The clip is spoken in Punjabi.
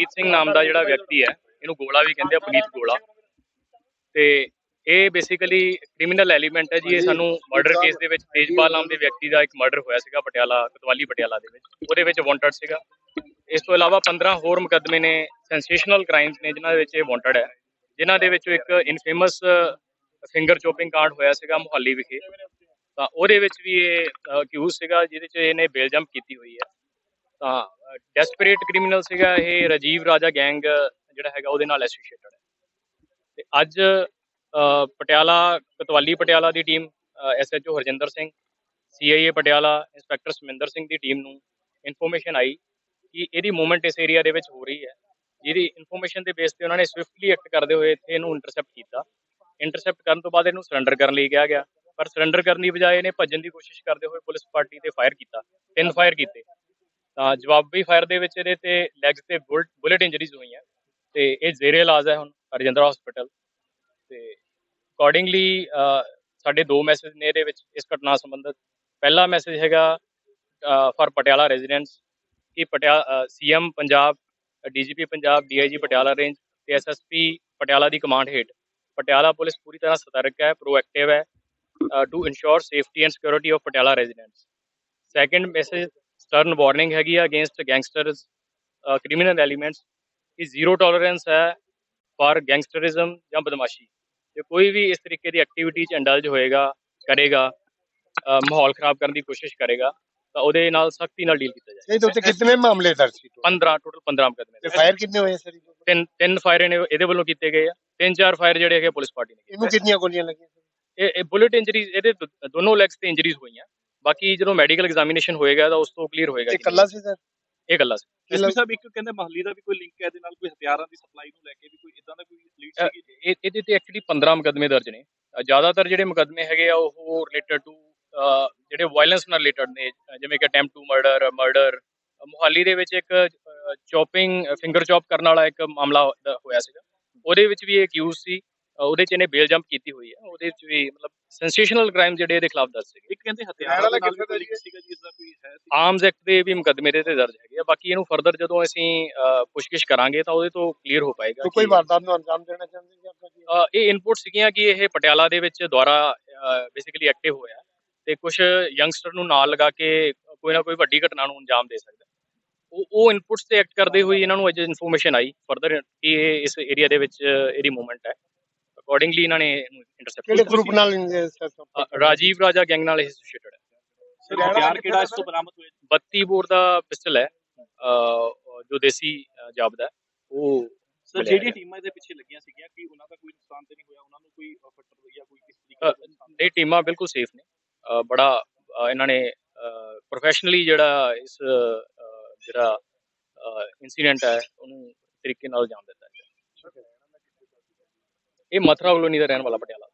ਪੁਨੀਤ ਸਿੰਘ ਨਾਮ ਦਾ ਜਿਹੜਾ ਵਿਅਕਤੀ ਹੈ, ਇਹਨੂੰ ਗੋਲਾ ਵੀ ਕਹਿੰਦੇ ਆ, ਪੁਨੀਤ ਗੋਲਾ। ਤੇ ਇਹ ਬੇਸਿਕਲੀ ਕ੍ਰਿਮੀਨਲ ਐਲੀਮੈਂਟ ਹੈ ਜੀ, ਇਹ ਸਾਨੂੰ ਮਰਡਰ ਕੇਸ ਦੇ ਵਿੱਚ ਤੇਜਪਾਲ ਨਾਮ ਦੇ ਵਿਅਕਤੀ ਦਾ ਇੱਕ ਮਰਡਰ ਹੋਇਆ ਸੀਗਾ ਪਟਿਆਲਾ, ਕਤਵਾਲੀ ਪਟਿਆਲਾ ਦੇ ਵਿੱਚ। ਉਹਦੇ ਵਿੱਚ ਵਾਂਟਡ ਸੀਗਾ। ਇਸ ਤੋਂ ਇਲਾਵਾ 15 ਹੋਰ ਮੁਕੱਦਮੇ ਨੇ ਸੈਂਸੇਸ਼ਨਲ ਕ੍ਰਾਈਮਸ ਨੇ, ਜਿਨ੍ਹਾਂ ਦੇ ਵਿੱਚ ਇਹ ਵਾਂਟਡ ਹੈ। ਜਿਨ੍ਹਾਂ ਦੇ ਵਿੱਚੋਂ ਇੱਕ ਇਨਫੇਮਸ ਫਿੰਗਰ ਚੋਪਿੰਗ ਕਾਂਡ ਹੋਇਆ ਸੀਗਾ ਮੁਹੱਲੀ ਵਿਖੇ। ਤਾਂ ਉਹਦੇ ਵਿੱਚ ਵੀ ਇਹ ਅਕਿਊਜ਼ ਸੀਗਾ, ਜਿਹਦੇ 'ਚ ਇਹਨੇ ਬੇਲ ਜੰਪ ਕੀਤੀ ਹੋਈ ਹੈ। ਤਾਂ ਡੈਸਪਰੇਟ ਕ੍ਰਿਮੀਨਲ ਸੀਗਾ ਇਹ ਰਾਜੀਵ ਰਾਜਾ ਗੈਂਗ ਜਿਹੜਾ ਹੈਗਾ ਉਹਦੇ ਨਾਲ ਐਸੋਸੀਏਟਡ ਹੈ। ਤੇ ਅੱਜ ਪਟਿਆਲਾ, ਕਤਵਾਲੀ ਪਟਿਆਲਾ ਦੀ team SHO Harjinder Singh CIA Patiala inspector Saminder Singh ਦੀ ਟੀਮ ਨੂੰ ਇਨਫੋਰਮੇਸ਼ਨ ਆਈ ਕਿ ਇਹਦੀ ਮੂਵਮੈਂਟ ਇਸ ਏਰੀਆ ਦੇ ਵਿੱਚ ਹੋ ਰਹੀ ਹੈ। ਜਿਹਦੀ ਇਨਫੋਰਮੇਸ਼ਨ ਦੇ ਬੇਸ ਤੇ ਉਹਨਾਂ ਨੇ ਸਵਿਫਟਲੀ ਐਕਟ ਕਰਦੇ ਹੋਏ ਇੱਥੇ ਇਹਨੂੰ ਇੰਟਰਸੈਪਟ ਕੀਤਾ। ਇੰਟਰਸੈਪਟ ਕਰਨ ਤੋਂ ਬਾਅਦ ਇਹਨੂੰ ਸਰੈਂਡਰ ਕਰਨ ਲਈ ਕਿਹਾ ਗਿਆ। ਪਰ ਸਰੈਂਡਰ ਕਰਨ ਦੀ ਬਜਾਏ ਇਹਨੇ ਭੱਜਣ ਦੀ ਕੋਸ਼ਿਸ਼ ਕਰਦੇ ਹੋਏ ਪੁਲਿਸ ਪਾਰਟੀ ਤੇ ਫਾਇਰ ਕੀਤਾ। ਤਿੰਨ ਫਾਇਰ ਕੀਤੇ। ਜਵਾਬੀ ਫਾਇਰ ਦੇ ਵਿੱਚ ਇਹਦੇ ਤੇ ਲੈਗਸ ਤੇ ਬੁਲਟ ਇੰਜਰੀਜ਼ ਹੋਈਆਂ ਤੇ ਇਹ ਜ਼ੇਰੇ ਇਲਾਜ ਹੈ ਹੁਣ ਰਜਿੰਦਰਾ ਹਸਪੀਟਲ ਤੇ ਅਕੋਰਡਿੰਗਲੀ ਸਾਡੇ ਦੋ ਮੈਸੇਜ ਨੇ ਇਹਦੇ ਵਿੱਚ ਇਸ ਘਟਨਾ ਸੰਬੰਧਿਤ। ਪਹਿਲਾ ਮੈਸੇਜ ਹੈਗਾ ਫਾਰ ਪਟਿਆਲਾ ਰੈਜ਼ੀਡੈਂਟਸ ਕਿ Patiala CM Punjab DGP Punjab DIG Patiala range ਤੇ ਐਸਐਸਪੀ ਪਟਿਆਲਾ ਦੀ ਕਮਾਂਡ ਹੇਠ ਪਟਿਆਲਾ ਪੁਲਿਸ ਪੂਰੀ ਤਰ੍ਹਾਂ ਸਤਰਕ ਹੈ ਪ੍ਰੋਐਕਟਿਵ ਹੈ to ensure safety and security of Patiala residents second message stern warning ਹੈਗੀ ਆ ਅਗੇਂਸਟ ਗੈਂਗਸਟਰਸ ਕ੍ਰਿਮੀਨਲ ਐਲੀਮੈਂਟਸ ਕਿ ਜ਼ੀਰੋ ਟੋਲਰੈਂਸ ਹੈ ਫਾਰ ਗੈਂਗਸਟਰਿਜ਼ਮ ਜਾਂ ਬਦਮਾਸ਼ੀ। ਜੇ ਕੋਈ ਵੀ ਇਸ ਤਰੀਕੇ ਦੀ ਐਕਟੀਵਿਟੀ 'ਚ ਇੰਡਲਜ ਹੋਏਗਾ ਕਰੇਗਾ ਮਾਹੌਲ ਖਰਾਬ ਕਰਨ ਦੀ ਕੋਸ਼ਿਸ਼ ਕਰੇਗਾ ਤਾਂ ਉਹਦੇ ਨਾਲ ਸਖਤੀ ਨਾਲ ਡੀਲ ਕੀਤਾ ਜਾਏ ਇਹਦੇ ਉੱਤੇ ਕਿੰਨੇ ਮਾਮਲੇ ਦਰਜ ਕੀਤੇ 15 ਟੋਟਲ 15 ਮੁਕਦਮੇ ਤੇ ਫਾਇਰ ਕਿੰਨੇ ਹੋਏ ਸਰ ਤਿੰਨ ਤਿੰਨ ਫਾਇਰ ਇਹਦੇ ਵੱਲੋਂ ਕੀਤੇ ਗਏ ਆ। ਤਿੰਨ ਚਾਰ ਫਾਇਰ ਜਿਹੜੇ ਹੈਗੇ ਪੁਲਿਸ ਪਾਰਟੀ ਨੇ ਇਹਨੂੰ ਕਿੰਨੀਆਂ ਗੋਲੀਆਂ ਲੱਗੀਆਂ? ਇਹ ਬੁਲਟ ਇੰਜਰੀਜ਼ ਇਹਦੇ ਦੋਨੋਂ ਲੈਗਸ ਤੇ ਇੰਜਰੀਜ਼ ਹੋਈਆਂ। ਬਾਕੀ ਜਦੋਂ ਮੈਡੀਕਲ ਐਗਜ਼ਾਮੀਨੇਸ਼ਨ ਹੋਏਗਾ ਤਾਂ ਉਸ ਤੋਂ ਕਲੀਅਰ ਹੋਏਗਾ ਇਹ ਕੱਲਾ ਸੀ ਸਰ? ਇਹ ਗੱਲਾਂ ਸੀ। ਐਸਪੀ ਸਾਹਿਬ ਇੱਕ ਕਹਿੰਦੇ ਮਹੱਲੀ ਦਾ ਵੀ ਕੋਈ ਲਿੰਕ ਹੈ ਇਹਦੇ ਨਾਲ ਕੋਈ ਹਥਿਆਰਾਂ ਦੀ ਸਪਲਾਈ ਨੂੰ ਲੈ ਕੇ ਵੀ ਕੋਈ ਇਦਾਂ ਦਾ ਕੋਈ ਲੀਡ ਸੀਗੀ? ਇਹਦੇ ਤੇ ਐਕਚੁਅਲੀ 15 ਮੁਕਦਮੇ ਦਰਜ ਨੇ। ਜ਼ਿਆਦਾਤਰ ਜਿਹੜੇ ਮੁਕਦਮੇ ਹੈਗੇ ਆ ਉਹ ਰਿਲੇਟਡ ਟੂ ਜਿਹੜੇ ਵਾਇਲੈਂਸ ਨਾਲ ਰਿਲੇਟਡ ਨੇ ਜਿਵੇਂ ਕਿ attempt to murder murder Mohali ਦੇ ਵਿੱਚ ਇੱਕ ਚੌਪਿੰਗ ਫਿੰਗਰ ਚੌਪ ਕਰਨ ਵਾਲਾ ਇੱਕ ਮਾਮਲਾ ਹੋਇਆ ਸੀਗਾ। ਉਹਦੇ ਵਿੱਚ ਵੀ ਇੱਕ ਯੂਜ਼ ਸੀ। ਉਹਦੇ ਚ ਇਹਨੇ ਬੇਲ ਜੰਪ ਕੀਤੀ ਹੋਈ ਹੈ। ਉਹਦੇ ਚ ਵੀ ਮਤਲਬ ਸੈਂਸੇਸ਼ਨਲ ਕ੍ਰਾਈਮ ਜਿਹੜੇ ਇਹਦੇ ਖਿਲਾਫ ਦੱਸ ਰਹੇ ਇੱਕ ਕਹਿੰਦੇ ਹਥਿਆਰ ਵਾਲਾ ਕਿਸੇ ਦਾ ਲਿਖ ਸੀਗਾ ਜੀ ਇਸ ਕੋਈ ਹੈ ਆਰਮਸ ਐਕਟ ਦੇ ਵੀ ਮੁਕਦਮੇ ਤੇ ਦਰਜ ਹੈਗੇ ਆ। ਬਾਕੀ ਇਹਨੂੰ ਫਰਦਰ ਜਦੋਂ ਅਸੀਂ ਪੁੱਛਗਿੱਛ ਕਰਾਂਗੇ ਤਾਂ ਉਹਦੇ ਤੋਂ ਕਲੀਅਰ ਹੋ ਪਾਏਗਾ ਕੋਈ ਵਾਰਦਾਤ ਨੂੰ ਅੰਜਾਮ ਦੇਣਾ ਚਾਹੁੰਦੇ ਜੀ ਆਪਾਂ ਜੀ? ਇਹ ਇਨਪੁਟ ਸੀਗੀਆਂ ਕਿ ਇਹ ਪਟਿਆਲਾ ਦੇ ਵਿੱਚ ਦੁਆਰਾ ਬੇਸਿਕਲੀ ਐਕਟਿਵ ਹੋਇਆ ਤੇ ਕੁਝ ਯੰਗਸਟਰ ਨੂੰ ਨਾਲ ਲਗਾ ਕੇ ਕੋਈ ਨਾ ਕੋਈ ਵੱਡੀ ਘਟਨਾ ਨੂੰ ਅੰਜਾਮ ਦੇ ਸਕਦਾ ਉਹ ਉਹ ਇਨਪੁਟਸ ਤੇ ਐਕਟ ਕਰਦੇ ਹੋਏ ਇਹਨਾਂ ਨੂੰ ਅਜੇ ਇਨਫੋਰਮੇਸ਼ਨ ਆਈ ਫਰਦਰ ਕਿ ਇਹ ਇਸ ਏਰੀਆ ਦੇ ਵਿੱਚ ਇਹਦੀ ਮੂਵਮੈਂਟ ਹੈ। ਅਕੋਰਡਿੰਗਲੀ ਇਹਨਾਂ ਨੇ ਇੰਟਰਸੈਪਟ ਕਿਹੜੇ ਗਰੁੱਪ ਨਾਲ ਰਾਜੀਵ ਰਾਜਾ ਗੈਂਗ ਨਾਲ ਐਸੋਸੀਏਟਡ ਹੈ। ਹਥਿਆਰ ਕਿਹੜਾ ਇਸ ਤੋਂ ਬਰਾਮਦ ਹੋਇਆ 32 ਬੋਰ ਦਾ ਪਿਸਟਲ ਹੈ। ਜੋ ਦੇਸੀ ਜਾਬਦਾ ਉਹ ਸਰ ਜਿਹੜੀ ਟੀਮਾਂ ਇਹਦੇ ਪਿੱਛੇ ਲੱਗੀਆਂ ਸੀਗੀਆਂ ਕਿ ਉਹਨਾਂ ਦਾ ਕੋਈ ਨੁਕਸਾਨ ਤੇ ਨਹੀਂ ਹੋਇਆ? ਉਹਨਾਂ ਨੂੰ ਕੋਈ ਫੱਟੜ ਹੋਈ ਜਾਂ ਕੋਈ ਕਿਸ ਤਰੀਕੇ ਇਹ ਟੀਮਾਂ ਬਿਲਕੁਲ ਸੇਫ ਨੇ। ਬੜਾ ਇਹਨਾਂ ਨੇ ਪ੍ਰੋਫੈਸ਼ਨਲੀ ਜਿਹੜਾ ਇਸ ਜਿਹੜਾ ਇਨਸੀਡੈਂਟ ਹੈ ਉਹਨੂੰ ਤਰੀਕੇ ਨਾਲ ਜਾਣਦੇ ਇਹ ਮਥਰਾ ਕਲੋਨੀ ਦਾ ਰਹਿਣ ਵਾਲਾ ਪਟਿਆਲਾ।